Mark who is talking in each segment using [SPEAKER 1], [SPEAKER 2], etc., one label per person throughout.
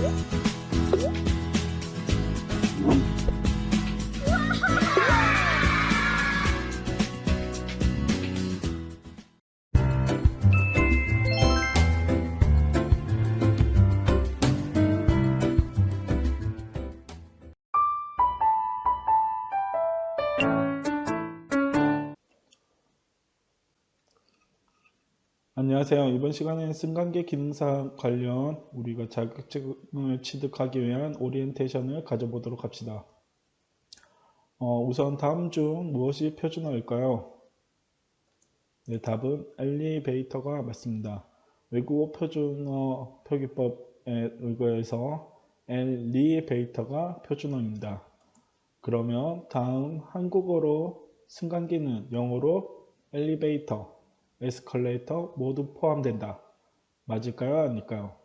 [SPEAKER 1] Thank you. 안녕하세요. 이번 시간에는 승관계 기능사 관련 우리가 자격증을 취득하기 위한 오리엔테이션을 가져보도록 합시다. 어, 우선 다음 중 무엇이 표준어일까요? 네, 답은 엘리베이터가 맞습니다. 외국어 표준어 표기법에 의거해서 엘리베이터가 표준어입니다. 그러면 다음 한국어로 승강기는 영어로 엘리베이터, 에스컬레이터 모두 포함된다. 맞을까요? 아닐까요?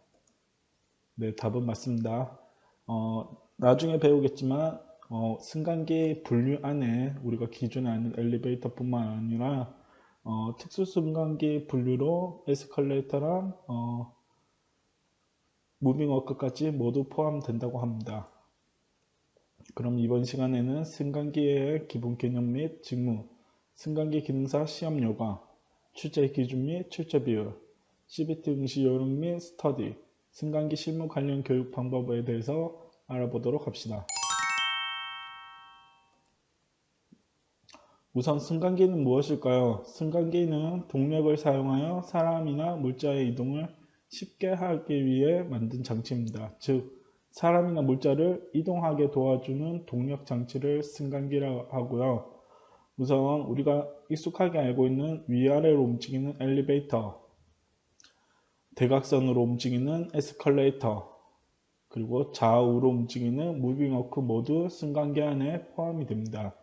[SPEAKER 1] 네, 답은 맞습니다. 어, 나중에 배우겠지만 어, 승강기 분류 안에 우리가 기존에 아는 엘리베이터뿐만 아니라 어, 특수 승강기 분류로 에스컬레이터랑 어, 무빙워크까지 모두 포함된다고 합니다. 그럼 이번 시간에는 승강기의 기본 개념 및 직무, 승강기 기능사 시험 요강, 출제 기준 및 출제 비율, CBT 응시 요령 및 스터디, 승강기 실무 관련 교육 방법에 대해서 알아보도록 합시다. 우선 승강기는 무엇일까요? 승강기는 동력을 사용하여 사람이나 물자의 이동을 쉽게 하기 위해 만든 장치입니다. 즉, 사람이나 물자를 이동하게 도와주는 동력 장치를 승강기라고 하고요. 우선 우리가 익숙하게 알고 있는 위아래로 움직이는 엘리베이터, 대각선으로 움직이는 에스컬레이터, 그리고 좌우로 움직이는 무빙워크 모두 승강기 안에 포함이 됩니다.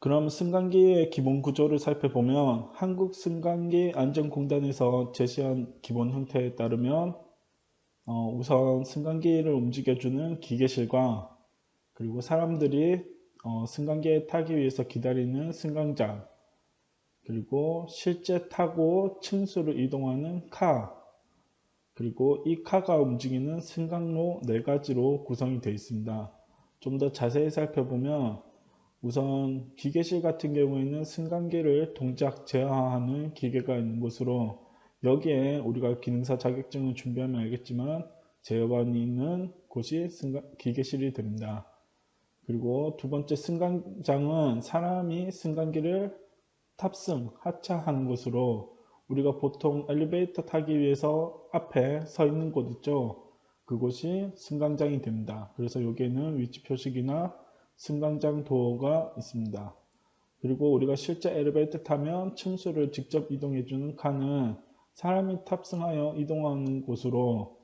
[SPEAKER 1] 그럼 승강기의 기본 구조를 살펴보면 한국 승강기 안전공단에서 제시한 기본 형태에 따르면 어, 우선 승강기를 움직여주는 기계실과 그리고 사람들이 어, 승강기에 타기 위해서 기다리는 승강장 그리고 실제 타고 층수로 이동하는 카 그리고 이 카가 움직이는 승강로 네 가지로 구성이 되어 있습니다. 좀 더 자세히 살펴보면 우선 기계실 같은 경우에는 승강기를 동작 제어하는 기계가 있는 곳으로 여기에 우리가 기능사 자격증을 준비하면 알겠지만 제어반이 있는 곳이 승강, 기계실이 됩니다. 그리고 두 번째 승강장은 사람이 승강기를 탑승, 하차하는 곳으로 우리가 보통 엘리베이터 타기 위해서 앞에 서 있는 곳 있죠. 그곳이 승강장이 됩니다. 그래서 여기에는 위치 표식이나 승강장 도어가 있습니다. 그리고 우리가 실제 엘리베이터 타면 층수를 직접 이동해주는 칸은 사람이 탑승하여 이동하는 곳으로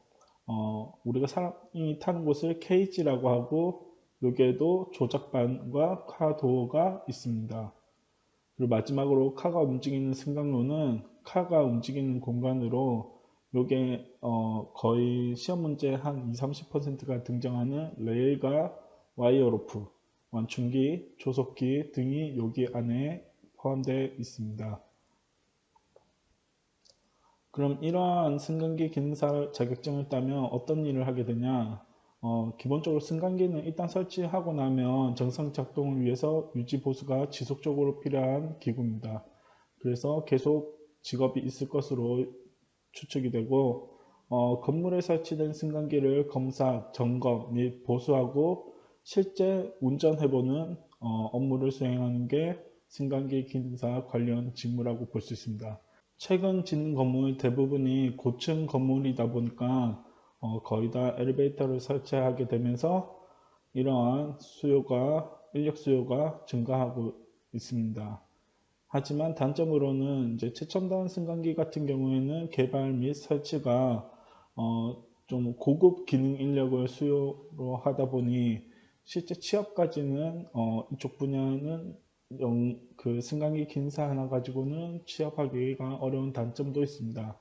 [SPEAKER 1] 어, 우리가 사람이 타는 곳을 케이지라고 하고 여기에도 조작반과 카 도어가 있습니다. 그리고 마지막으로 카가 움직이는 승강로는 카가 움직이는 공간으로 요게 어 거의 시험 문제 한 20, 30%가 등장하는 레일과 와이어 로프, 완충기, 조속기 등이 여기 안에 포함되어 있습니다. 그럼 이러한 승강기 기능사 자격증을 따면 어떤 일을 하게 되냐? 어, 기본적으로 승강기는 일단 설치하고 나면 정상 작동을 위해서 유지 보수가 지속적으로 필요한 기구입니다. 그래서 계속 직업이 있을 것으로 추측이 되고 어, 건물에 설치된 승강기를 검사, 점검 및 보수하고 실제 운전해보는 어, 업무를 수행하는 게 승강기 기능사 관련 직무라고 볼 수 있습니다. 최근 짓는 건물 대부분이 고층 건물이다 보니까 어, 거의 다 엘리베이터를 설치하게 되면서 이러한 수요가 인력 수요가 증가하고 있습니다. 하지만 단점으로는 이제 최첨단 승강기 같은 경우에는 개발 및 설치가 어, 좀 고급 기능 인력을 수요로 하다 보니 실제 취업까지는 어, 이쪽 분야는 영, 그 승강기 긴 사 하나 가지고는 취업하기가 어려운 단점도 있습니다.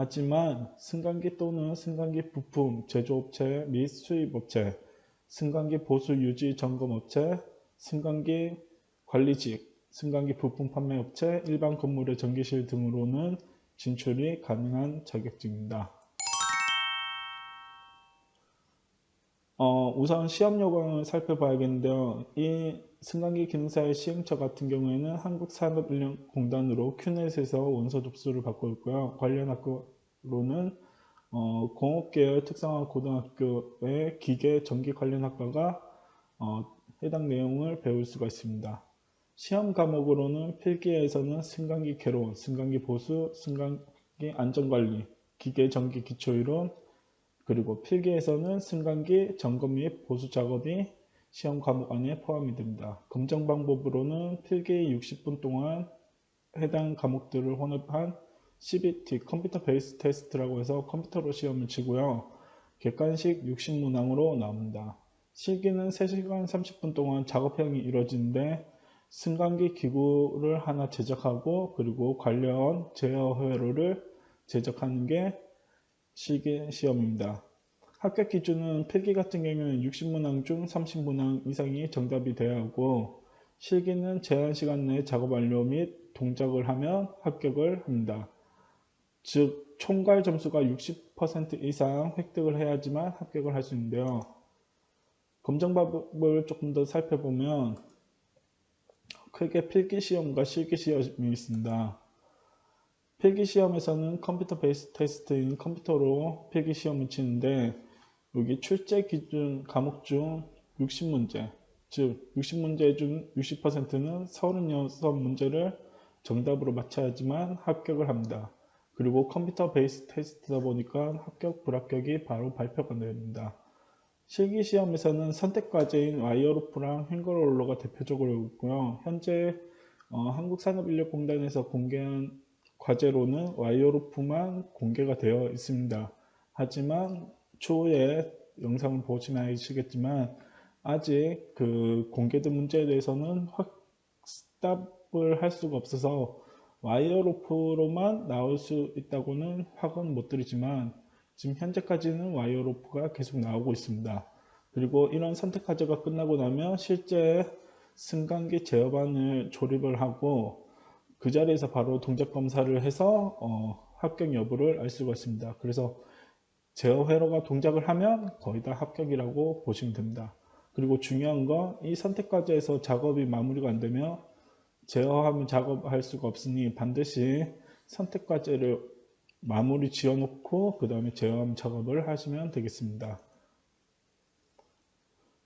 [SPEAKER 1] 하지만 승강기 또는 승강기 부품 제조업체 및 수입업체, 승강기 보수 유지 점검업체, 승강기 관리직, 승강기 부품 판매업체, 일반 건물의 전기실 등으로는 진출이 가능한 자격증입니다. 어, 우선 시험 요강을 살펴봐야겠는데요. 이 승강기 기능사의 시행처 같은 경우에는 한국산업인력공단으로 큐넷에서 원서 접수를 받고 있고요. 관련 학교로는 어, 공업계열 특성화 고등학교의 기계 전기 관련 학과가 어, 해당 내용을 배울 수가 있습니다. 시험 과목으로는 필기에서는 승강기 개론, 승강기 보수, 승강기 안전관리, 기계 전기 기초이론, 그리고 필기에서는 승강기 점검 및 보수 작업이 시험 과목 안에 포함이 됩니다. 검정 방법으로는 필기 60분 동안 해당 과목들을 혼합한 CBT 컴퓨터 베이스 테스트라고 해서 컴퓨터로 시험을 치고요. 객관식 60문항으로 나옵니다. 실기는 3시간 30분 동안 작업형이 이루어지는데 승강기 기구를 하나 제작하고 그리고 관련 제어 회로를 제작하는 게 실기 시험입니다. 합격 기준은 필기 같은 경우는 60문항 중 30문항 이상이 정답이 되어야 하고 실기는 제한 시간 내에 작업 완료 및 동작을 하면 합격을 합니다. 즉 총괄 점수가 60% 이상 획득을 해야지만 합격을 할 수 있는데요. 검정 방법을 조금 더 살펴보면 크게 필기 시험과 실기 시험이 있습니다. 필기 시험에서는 컴퓨터 베이스 테스트인 컴퓨터로 필기 시험을 치는데 여기 출제 기준 과목 중 60문제, 즉 60문제 중 60%는 36문제를 정답으로 맞춰야지만 합격을 합니다. 그리고 컴퓨터 베이스 테스트다 보니까 합격, 불합격이 바로 발표가 됩니다. 실기시험에서는 선택과제인 와이어로프랑 행거롤러가 대표적으로 있고요. 현재 어, 한국산업인력공단에서 공개한 과제로는 와이어로프만 공개가 되어 있습니다. 하지만 추후에 영상을 보시면 아시겠지만 아직 그 공개된 문제에 대해서는 확답을 할 수가 없어서 와이어로프로만 나올 수 있다고는 확은 못 드리지만 지금 현재까지는 와이어로프가 계속 나오고 있습니다. 그리고 이런 선택 과제가 끝나고 나면 실제 승강기 제어반을 조립을 하고 그 자리에서 바로 동작 검사를 해서 어, 합격 여부를 알 수가 있습니다. 그래서 제어 회로가 동작을 하면 거의 다 합격이라고 보시면 됩니다. 그리고 중요한 건 이 선택 과제에서 작업이 마무리가 안 되면 제어하면 작업할 수가 없으니 반드시 선택 과제를 마무리 지어 놓고 그 다음에 제어함 작업을 하시면 되겠습니다.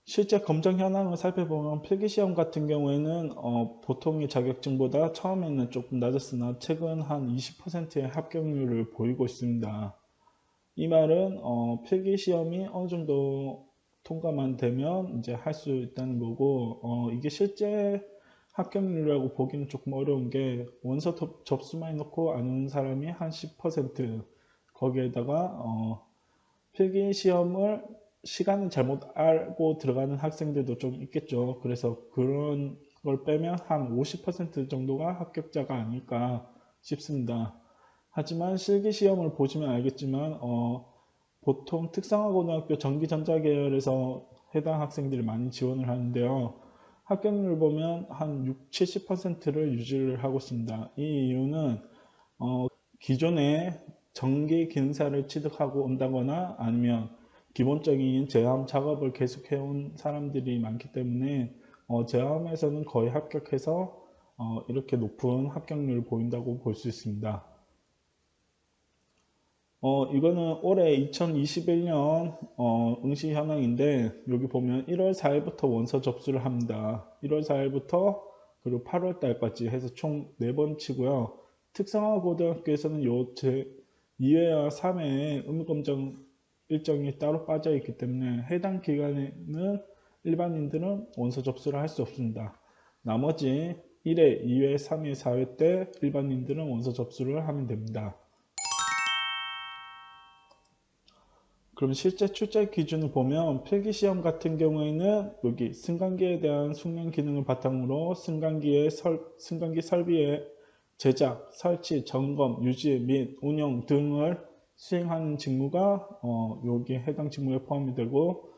[SPEAKER 1] 실제 검정 현황을 살펴보면 필기시험 같은 경우에는 어, 보통의 자격증보다 처음에는 조금 낮았으나 최근 한 20%의 합격률을 보이고 있습니다. 이 말은 어, 필기 시험이 어느 정도 통과만 되면 이제 할 수 있다는 거고 어, 이게 실제 합격률이라고 보기는 조금 어려운 게 원서 접수만 해놓고 아는 사람이 한 10% 거기에다가 어, 필기 시험을 시간을 잘못 알고 들어가는 학생들도 좀 있겠죠. 그래서 그런 걸 빼면 한 50% 정도가 합격자가 아닐까 싶습니다. 하지만 실기 시험을 보시면 알겠지만 어, 보통 특성화고등학교 전기전자 계열에서 해당 학생들이 많이 지원을 하는데요. 합격률을 보면 한 6, 70%를 유지를 하고 있습니다. 이 이유는 어, 기존에 전기 기능사를 취득하고 온다거나 아니면 기본적인 제어함 작업을 계속해온 사람들이 많기 때문에 어, 제어함에서는 거의 합격해서 어, 이렇게 높은 합격률을 보인다고 볼 수 있습니다. 어, 이거는 올해 2021년 어, 응시 현황인데 여기 보면 1월 4일부터 원서 접수를 합니다. 1월 4일부터 그리고 8월 달까지 해서 총 4번 치고요. 특성화 고등학교에서는 요 제 2회와 3회 의무검정 일정이 따로 빠져 있기 때문에 해당 기간에는 일반인들은 원서 접수를 할 수 없습니다. 나머지 1회, 2회, 3회, 4회 때 일반인들은 원서 접수를 하면 됩니다. 그럼 실제 출제 기준을 보면 필기시험 같은 경우에는 여기 승강기에 대한 숙련 기능을 바탕으로 승강기의 설, 승강기 설비의 제작, 설치, 점검, 유지 및 운영 등을 수행하는 직무가 어, 여기 해당 직무에 포함이 되고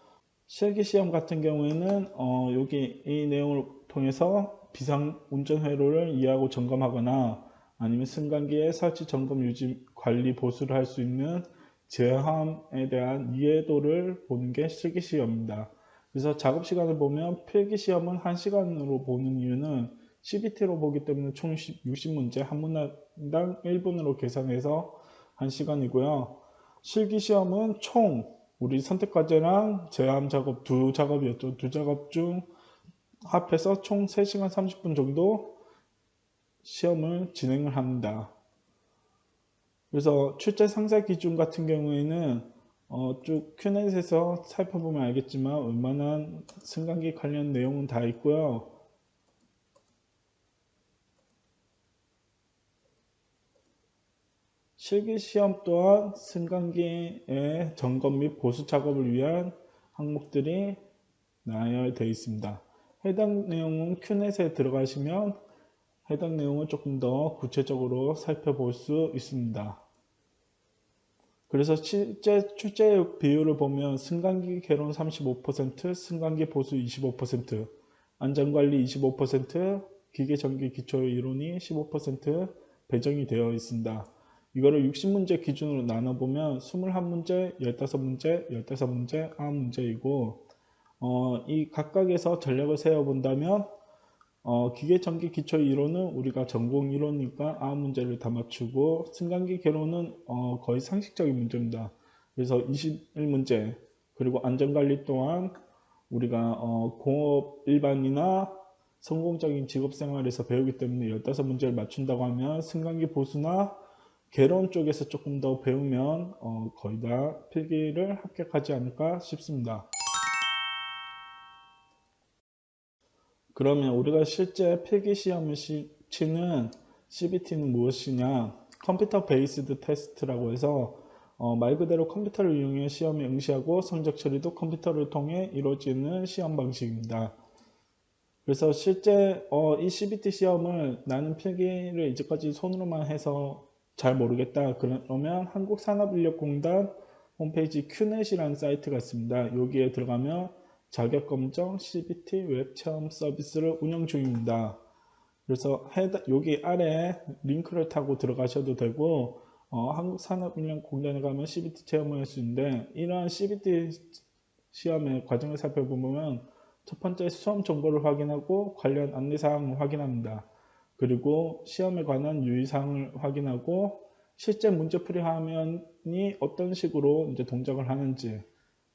[SPEAKER 1] 실기 시험 같은 경우에는 어, 여기 이 내용을 통해서 비상 운전 회로를 이해하고 점검하거나 아니면 승강기의 설치, 점검, 유지, 관리, 보수를 할 수 있는 제함에 대한 이해도를 보는 게 실기 시험입니다. 그래서 작업 시간을 보면 필기 시험은 1시간으로 보는 이유는 CBT로 보기 때문에 총 60문제 한 문당 1분으로 계산해서 1시간이고요. 실기시험은 총 우리 선택 과제랑 제함 작업 두 작업이었죠. 두 작업 중 합해서 총 3시간 30분 정도 시험을 진행을 합니다. 그래서 출제 상세 기준 같은 경우에는 어, 쭉 큐넷에서 살펴보면 알겠지만 웬만한 승강기 관련 내용은 다 있고요. 실기시험 또한 승강기의 점검 및 보수 작업을 위한 항목들이 나열되어 있습니다. 해당 내용은 큐넷에 들어가시면 해당 내용을 조금 더 구체적으로 살펴볼 수 있습니다. 그래서 실제 출제 비율을 보면 승강기 개론 35%, 승강기 보수 25%, 안전관리 25%, 기계전기 기초 이론이 15% 배정이 되어 있습니다. 이거를 60문제 기준으로 나눠보면 21문제, 15문제, 15문제, 9문제이고 어, 이 각각에서 전략을 세워본다면 어, 기계전기 기초 이론은 우리가 전공 이론이니까 아홉 문제를 다 맞추고 승강기 개론은 어, 거의 상식적인 문제입니다. 그래서 21문제 그리고 안전관리 또한 우리가 어, 공업 일반이나 성공적인 직업생활에서 배우기 때문에 15문제를 맞춘다고 하면 승강기 보수나 개론 쪽에서 조금 더 배우면 어, 거의 다 필기를 합격하지 않을까 싶습니다. 그러면 우리가 실제 필기 시험을 치는 CBT는 무엇이냐? 컴퓨터 베이스드 테스트라고 해서 어, 말 그대로 컴퓨터를 이용해 시험에 응시하고 성적 처리도 컴퓨터를 통해 이루어지는 시험 방식입니다. 그래서 실제 어, 이 CBT 시험을 나는 필기를 이제까지 손으로만 해서 잘 모르겠다. 그러면 한국산업인력공단 홈페이지 큐넷이라는 사이트가 있습니다. 여기에 들어가면 자격검정 CBT 웹 체험 서비스를 운영 중입니다. 그래서 여기 아래 링크를 타고 들어가셔도 되고 어, 한국산업인력공단에 가면 CBT 체험을 할 수 있는데 이러한 CBT 시험의 과정을 살펴보면 첫 번째 수험 정보를 확인하고 관련 안내사항을 확인합니다. 그리고 시험에 관한 유의사항을 확인하고 실제 문제풀이 화면이 어떤 식으로 이제 동작을 하는지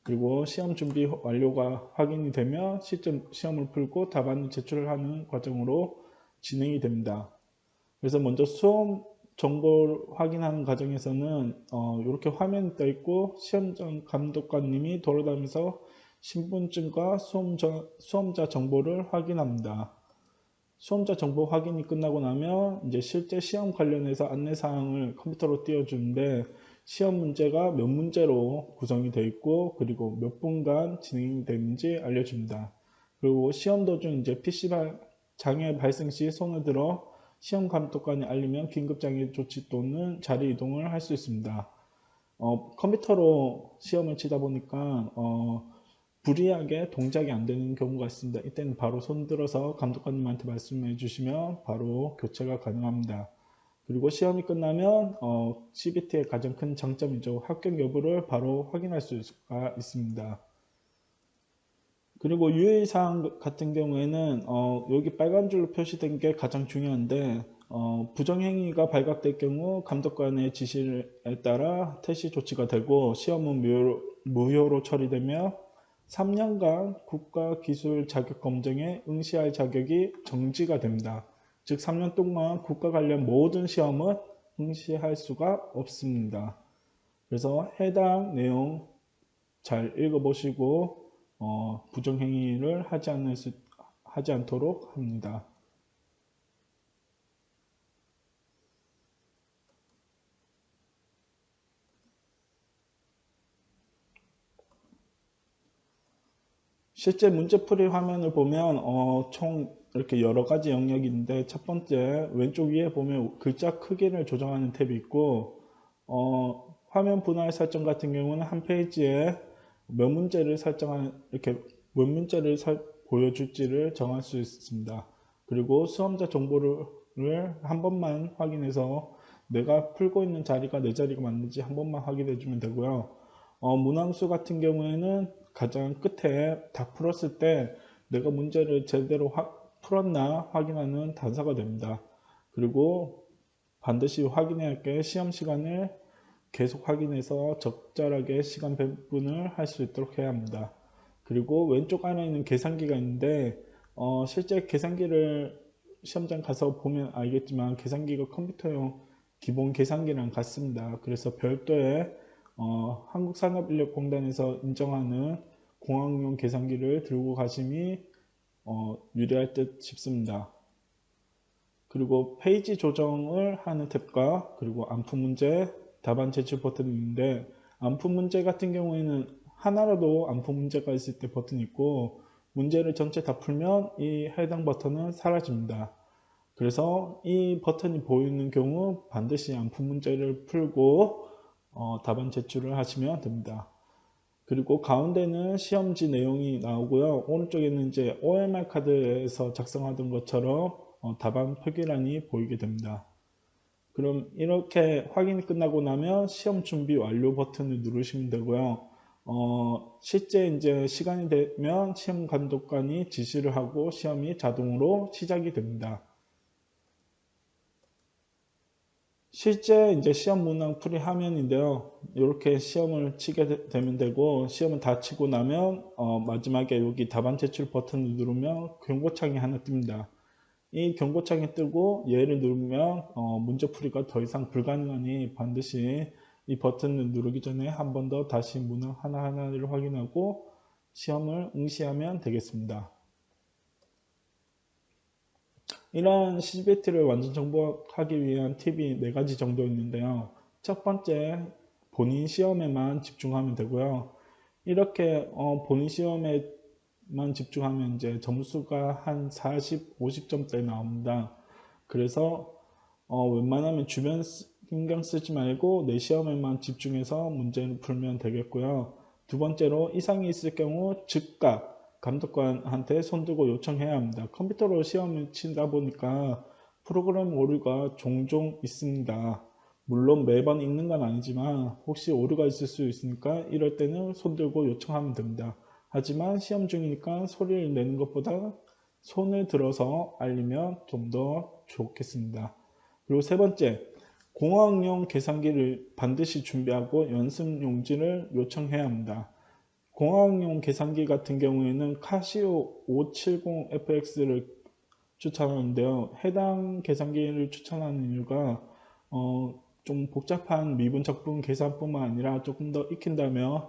[SPEAKER 1] 그리고 시험 준비 완료가 확인이 되면 시점 시험을 풀고 답안을 제출을 하는 과정으로 진행이 됩니다. 그래서 먼저 수험 정보를 확인하는 과정에서는 어, 이렇게 화면이 떠 있고 시험장 감독관님이 돌아다니면서 신분증과 수험자, 수험자 정보를 확인합니다. 수험자 정보 확인이 끝나고 나면 이제 실제 시험 관련해서 안내사항을 컴퓨터로 띄워주는데 시험 문제가 몇 문제로 구성이 되어 있고 그리고 몇 분간 진행이 되는지 알려줍니다. 그리고 시험 도중 이제 PC 장애 발생 시 손을 들어 시험 감독관이 알리면 긴급 장애 조치 또는 자리 이동을 할 수 있습니다. 어, 컴퓨터로 시험을 치다 보니까 어, 불이하게 동작이 안 되는 경우가 있습니다. 이때는 바로 손 들어서 감독관님한테 말씀해 주시면 바로 교체가 가능합니다. 그리고 시험이 끝나면 어, CBT의 가장 큰 장점이죠. 합격 여부를 바로 확인할 수가 있습니다. 그리고 유의사항 같은 경우에는 어, 여기 빨간 줄로 표시된 게 가장 중요한데 어, 부정행위가 발각될 경우 감독관의 지시에 따라 퇴시 조치가 되고 시험은 무효로, 무효로 처리되며 3년간 국가기술 자격검정에 응시할 자격이 정지가 됩니다. 즉 3년 동안 국가 관련 모든 시험은 응시할 수가 없습니다. 그래서 해당 내용 잘 읽어보시고 어, 부정행위를 하지, 않을 수, 하지 않도록 합니다. 실제 문제풀이 화면을 보면 어, 총 이렇게 여러 가지 영역이 있는데 첫 번째 왼쪽 위에 보면 글자 크기를 조정하는 탭이 있고 어, 화면 분할 설정 같은 경우는 한 페이지에 몇 문제를 설정하는 이렇게 몇 문제를 설, 보여줄지를 정할 수 있습니다. 그리고 수험자 정보를 한 번만 확인해서 내가 풀고 있는 자리가 내 자리가 맞는지 한 번만 확인해 주면 되고요. 어, 문항수 같은 경우에는 가장 끝에 다 풀었을 때 내가 문제를 제대로 화, 풀었나 확인하는 단서가 됩니다. 그리고 반드시 확인해야 할 게 시험 시간을 계속 확인해서 적절하게 시간 배분을 할 수 있도록 해야 합니다. 그리고 왼쪽 안에 있는 계산기가 있는데 어, 실제 계산기를 시험장 가서 보면 알겠지만 계산기가 컴퓨터용 기본 계산기랑 같습니다. 그래서 별도의 어, 한국산업인력공단에서 인정하는 공학용 계산기를 들고 가심이 어, 유리할 듯 싶습니다. 그리고 페이지 조정을 하는 탭과 그리고 안프 문제, 답안 제출 버튼이 있는데 안프 문제 같은 경우에는 하나라도 안프 문제가 있을 때 버튼이 있고 문제를 전체 다 풀면 이 해당 버튼은 사라집니다. 그래서 이 버튼이 보이는 경우 반드시 안프 문제를 풀고 어, 답안 제출을 하시면 됩니다. 그리고 가운데는 시험지 내용이 나오고요. 오른쪽에는 이제 OMR 카드에서 작성하던 것처럼 어, 답안 표기란이 보이게 됩니다. 그럼 이렇게 확인이 끝나고 나면 시험 준비 완료 버튼을 누르시면 되고요. 어, 실제 이제 시간이 되면 시험 감독관이 지시를 하고 시험이 자동으로 시작이 됩니다. 실제 이제 시험 문항 풀이 화면인데요. 이렇게 시험을 치게 되면 되고 시험을 다 치고 나면 어, 마지막에 여기 답안 제출 버튼을 누르면 경고창이 하나 뜹니다. 이 경고창이 뜨고 얘를 누르면 어, 문제 풀이가 더 이상 불가능하니 반드시 이 버튼을 누르기 전에 한 번 더 다시 문항 하나하나를 확인하고 시험을 응시하면 되겠습니다. 이런 CBT를 완전 정복하기 위한 팁이 네 가지 정도 있는데요. 첫 번째, 본인 시험에만 집중하면 되고요. 이렇게 어, 본인 시험에만 집중하면 이제 점수가 한 40, 50점대 나옵니다. 그래서 어, 웬만하면 주변 신경 쓰지 말고 내 시험에만 집중해서 문제를 풀면 되겠고요. 두 번째로 이상이 있을 경우 즉각 감독관한테 손들고 요청해야 합니다. 컴퓨터로 시험을 친다 보니까 프로그램 오류가 종종 있습니다. 물론 매번 있는 건 아니지만 혹시 오류가 있을 수 있으니까 이럴 때는 손들고 요청하면 됩니다. 하지만 시험 중이니까 소리를 내는 것보다 손을 들어서 알리면 좀 더 좋겠습니다. 그리고 세 번째, 공학용 계산기를 반드시 준비하고 연습 용지를 요청해야 합니다. 공학용 계산기 같은 경우에는 카시오 570FX를 추천하는데요. 해당 계산기를 추천하는 이유가 어, 좀 복잡한 미분적분 계산뿐만 아니라 조금 더 익힌다면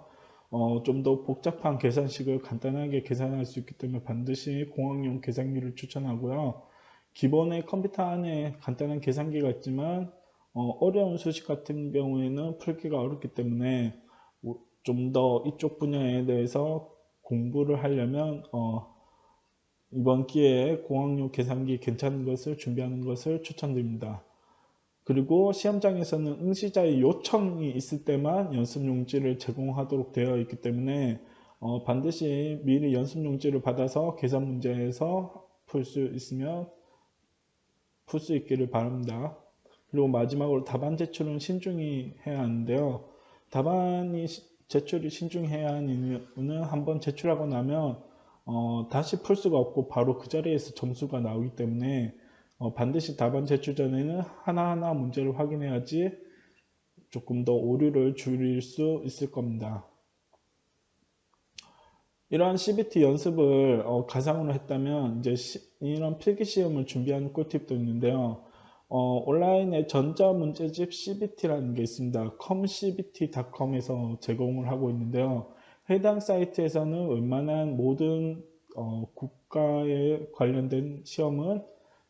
[SPEAKER 1] 어, 좀 더 복잡한 계산식을 간단하게 계산할 수 있기 때문에 반드시 공학용 계산기를 추천하고요. 기본의 컴퓨터 안에 간단한 계산기가 있지만 어, 려운 수식 같은 경우에는 풀기가 어렵기 때문에 좀 더 이쪽 분야에 대해서 공부를 하려면 어, 이번 기회에 공학용 계산기 괜찮은 것을 준비하는 것을 추천드립니다. 그리고 시험장에서는 응시자의 요청이 있을 때만 연습용지를 제공하도록 되어 있기 때문에 어, 반드시 미리 연습용지를 받아서 계산 문제에서 풀 수 있으면 풀 수 있기를 바랍니다. 그리고 마지막으로 답안 제출은 신중히 해야 하는데요. 답안이 제출이 신중해야 하는 이유는 한번 제출하고 나면 어, 다시 풀 수가 없고 바로 그 자리에서 점수가 나오기 때문에 어, 반드시 답안 제출 전에는 하나하나 문제를 확인해야지 조금 더 오류를 줄일 수 있을 겁니다. 이러한 CBT 연습을 어, 가상으로 했다면 이제 시, 이런 필기 시험을 준비하는 꿀팁도 있는데요. 어, 온라인에 전자문제집 CBT라는 게 있습니다. comcbt.com에서 제공을 하고 있는데요. 해당 사이트에서는 웬만한 모든 어, 국가에 관련된 시험은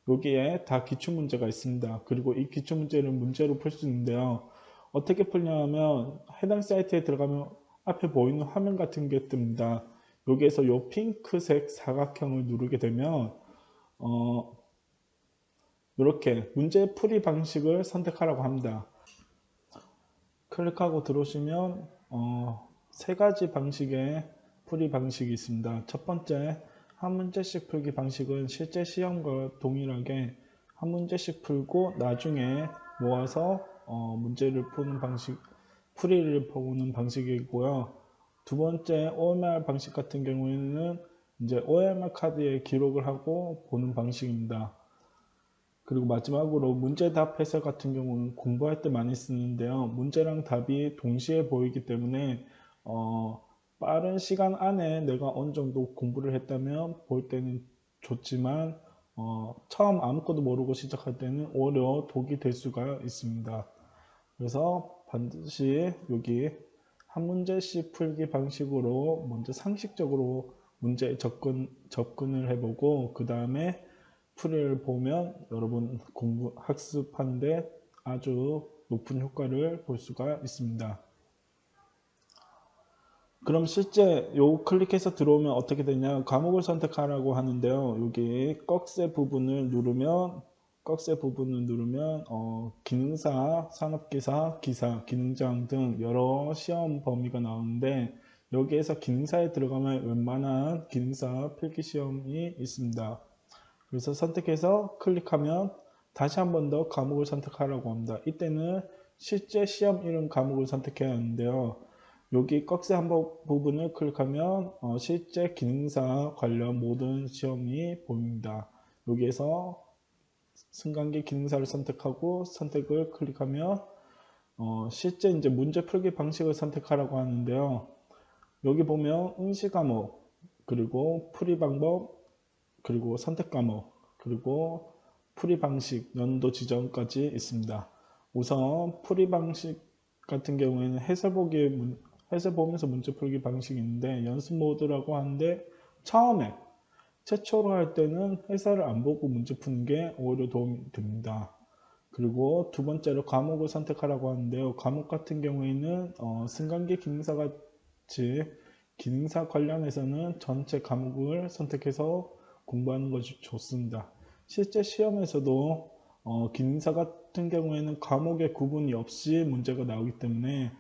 [SPEAKER 1] 여기에 다 기출문제가 있습니다. 그리고 이 기출문제를 문제로 풀 수 있는데요. 어떻게 풀냐면 해당 사이트에 들어가면 앞에 보이는 화면 같은 게 뜹니다. 여기에서 이 핑크색 사각형을 누르게 되면 어, 이렇게 문제 풀이 방식을 선택하라고 합니다. 클릭하고 들어오시면 어, 세 가지 방식의 풀이 방식이 있습니다. 첫 번째, 한 문제씩 풀기 방식은 실제 시험과 동일하게 한 문제씩 풀고 나중에 모아서 어, 문제를 푸는 방식, 풀이를 보는 방식이고요. 두 번째 OMR 방식 같은 경우에는 이제 OMR 카드에 기록을 하고 보는 방식입니다. 그리고 마지막으로 문제 답 해설 같은 경우는 공부할 때 많이 쓰는데요. 문제랑 답이 동시에 보이기 때문에 어, 빠른 시간 안에 내가 어느 정도 공부를 했다면 볼 때는 좋지만 어, 처음 아무것도 모르고 시작할 때는 오히려 독이 될 수가 있습니다. 그래서 반드시 여기 한 문제씩 풀기 방식으로 먼저 상식적으로 문제에 접근, 접근을 해보고 그 다음에 풀이를 보면 여러분 공부 학습하는데 아주 높은 효과를 볼 수가 있습니다. 그럼 실제 요 클릭해서 들어오면 어떻게 되냐 과목을 선택하라고 하는데요 여기 꺽쇠 부분을 누르면 꺽쇠 부분을 누르면 어, 기능사, 산업기사, 기사, 기능장 등 여러 시험 범위가 나오는데 여기에서 기능사에 들어가면 웬만한 기능사 필기시험이 있습니다. 그래서 선택해서 클릭하면 다시 한 번 더 과목을 선택하라고 합니다. 이때는 실제 시험 이름 과목을 선택해야 하는데요. 여기 꺽쇠 한 번 부분을 클릭하면 어, 실제 기능사 관련 모든 시험이 보입니다. 여기에서 승강기 기능사를 선택하고 선택을 클릭하면 어, 실제 이제 문제 풀기 방식을 선택하라고 하는데요. 여기 보면 응시 과목 그리고 풀이 방법 그리고 선택 과목 그리고 풀이 방식 연도 지정까지 있습니다. 우선 풀이 방식 같은 경우에는 해설 보기 문- 해설 보면서 문제 풀기 방식이 있는데 연습 모드라고 하는데 처음에 최초로 할 때는 해설을 안 보고 문제 푸는 게 오히려 도움이 됩니다. 그리고 두 번째로 과목을 선택하라고 하는데요. 과목 같은 경우에는 어, 승강기 기능사 같이 기능사 관련해서는 전체 과목을 선택해서 공부하는 것이 좋습니다. 실제 시험에서도 어, 기능사 같은 경우에는 과목의 구분이 없이 문제가 나오기 때문에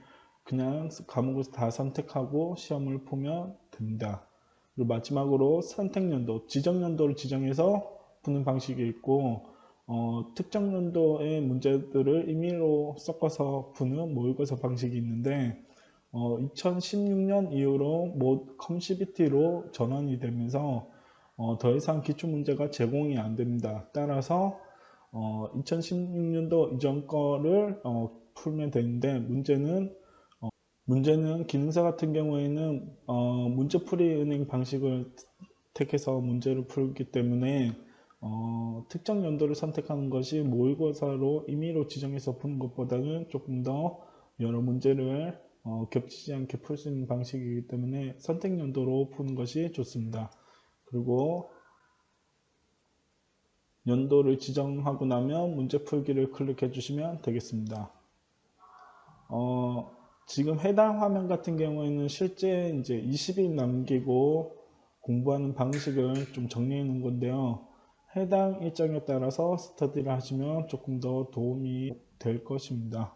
[SPEAKER 1] 그냥 과목을 다 선택하고 시험을 보면 됩니다. 그리고 마지막으로 선택 연도, 지정 연도를 지정해서 푸는 방식이 있고 어, 특정 연도의 문제들을 임의로 섞어서 푸는 모의고사 방식이 있는데 어, 2016년 이후로 모 컴CBT로 전환이 되면서 어, 더 이상 기출 문제가 제공이 안 됩니다. 따라서 어, 2016년도 이전 거를 어, 풀면 되는데 문제는 어, 문제는 기능사 같은 경우에는 어, 문제풀이 은행 방식을 택해서 문제를 풀기 때문에 어, 특정 연도를 선택하는 것이 모의고사로 임의로 지정해서 푸는 것보다는 조금 더 여러 문제를 어, 겹치지 않게 풀 수 있는 방식이기 때문에 선택 연도로 푸는 것이 좋습니다. 그리고 연도를 지정하고 나면 문제 풀기를 클릭해 주시면 되겠습니다. 어, 지금 해당 화면 같은 경우에는 실제 이제 20일 남기고 공부하는 방식을 좀 정리해 놓은 건데요. 해당 일정에 따라서 스터디를 하시면 조금 더 도움이 될 것입니다.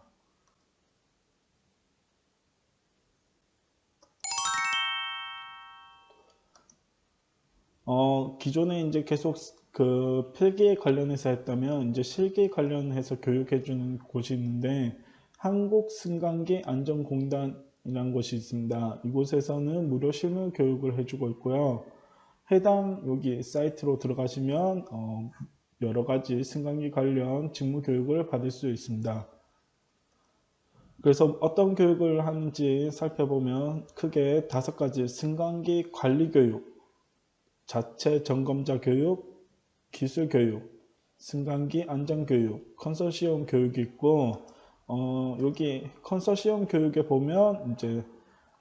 [SPEAKER 1] 어, 기존에 이제 계속 그 필기에 관련해서 했다면 이제 실기 관련해서 교육해주는 곳이 있는데 한국 승강기 안전공단이라는 곳이 있습니다. 이곳에서는 무료 실무 교육을 해주고 있고요. 해당 여기 사이트로 들어가시면 어, 여러 가지 승강기 관련 직무 교육을 받을 수 있습니다. 그래서 어떤 교육을 하는지 살펴보면 크게 다섯 가지 승강기 관리 교육, 자체 점검자 교육, 기술 교육, 승강기 안전 교육, 컨소시엄 교육이 있고 어, 여기 컨소시엄 교육에 보면 이제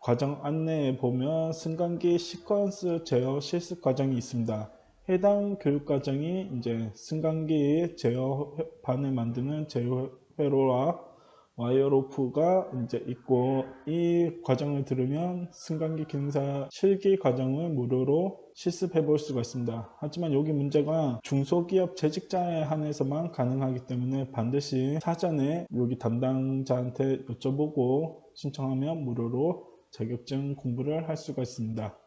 [SPEAKER 1] 과정 안내에 보면 승강기 시퀀스 제어 실습 과정이 있습니다. 해당 교육 과정이 이제 승강기 제어반을 만드는 제어 회로와 와이어로프가 이제 있고 이 과정을 들으면 승강기 기능사 실기 과정을 무료로 실습해 볼 수가 있습니다. 하지만 여기 문제가 중소기업 재직자에 한해서만 가능하기 때문에 반드시 사전에 여기 담당자한테 여쭤보고 신청하면 무료로 자격증 공부를 할 수가 있습니다.